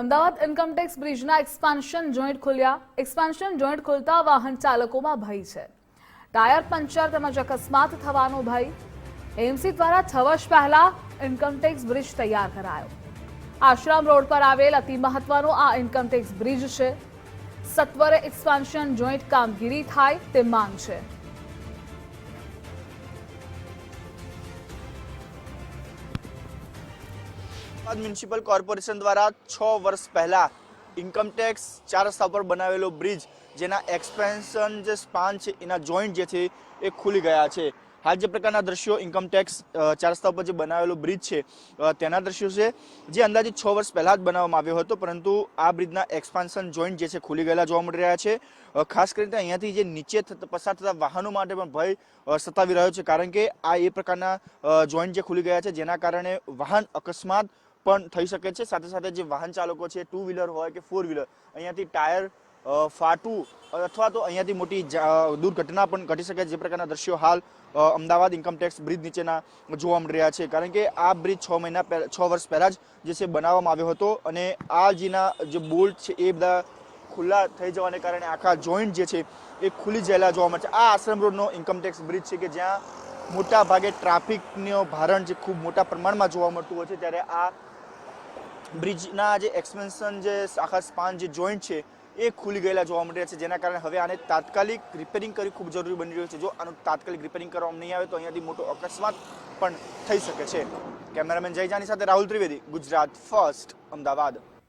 Ahmedabad income tax બ્રિજના expansion joint ખુલ્યા. Expansion joint ખુલતા વાહન ચાલકોમાં ભય છે. ટાયર પંચર તેમજ અકસ્માત થવાનો ભય. એમસી દ્વારા છ વર્ષ પહેલા ઇન્કમટેક્સ બ્રિજ તૈયાર કરાયો. આશ્રમ રોડ પર આવેલ અતિ મહત્વનો આ ઇન્કમટેક્સ બ્રિજ છે. સત્વરે એક્સપાન્શન જોઈન્ટ કામગીરી થાય તે માંગ છે. અમદાવાદ મ્યુનિસિપલ કોર્પોરેશન દ્વારા છ વર્ષ પહેલા ઇન્કમટેક્સ ચાર રસ્તા પર બનાવેલો બ્રિજ જેના એક્સપેન્શન જે સ્પાન છે, એના જોઈન્ટ જે છે, એ ખુલી ગયા છે. હાલ જે પ્રકારના દ્રશ્યો ઇન્કમટેક્સ ચાર રસ્તા ઉપર જે બનાવેલો બ્રિજ છે તેના દ્રશ્યો છે, જે અંદાજે છ વર્ષ પહેલા જ બનાવવામાં આવ્યો હતો, પરંતુ આ બ્રિજના એક્સપાન્શન જોઈન્ટ જે છે, ખુલી ગયેલા જોવા મળી રહ્યા છે. ખાસ કરીને અહીંયાથી જે નીચે પસાર થતા વાહનો માટે પણ ભય સતાવી રહ્યો છે, કારણ કે આ એ પ્રકારના જોઈન્ટ જે ખુલી ગયા છે, જેના કારણે વાહન અકસ્માત પણ થઈ શકે છે. સાથે સાથે જે વાહન ચાલકો છે ટુ વ્હીલર હોય કે ફોર વ્હીલર અહીંયાથી ટાયર ફાટવું અથવા તો અહીંયાથી મોટી દુર્ઘટના પણ ઘટી શકે જે પ્રકારના દ્રશ્યો હાલ અમદાવાદ ઇન્કમટેક્સ બ્રિજ નીચેના જોવા મળી રહ્યા છે. કારણ કે આ બ્રિજ છ મહિના છ વર્ષ પહેલાં જ જે છે બનાવવામાં આવ્યો હતો અને આ જેના જે બોલ્ટ છે એ બધા ખુલ્લા થઈ જવાને કારણે આખા જોઈન્ટ જે છે એ ખુલી જયેલા જોવા મળે છે. આ આશ્રમ રોડનો ઇન્કમટેક્સ બ્રિજ છે કે જ્યાં મોટા ભાગે ટ્રાફિકનો ભારણ જે ખૂબ મોટા પ્રમાણમાં જોવા મળતું હોય છે, ત્યારે આ બ્રિજના જે એક્સપેન્શન જે આખા સ્પાન જે જોઈન્ટ છે, એ ખુલી ગયેલા જોવા મળી રહ્યા છે. જેના કારણે હવે આને તાત્કાલિક રિપેરિંગ કરવી ખૂબ જરૂરી બની રહ્યું છે. જો આનું તાત્કાલિક રિપેરિંગ કરવામાં નહીં આવે, તો અહીંયાથી મોટો અકસ્માત પણ થઈ શકે છે. કેમેરામેન જયજાની સાથે રાહુલ ત્રિવેદી, ગુજરાત ફર્સ્ટ, અમદાવાદ.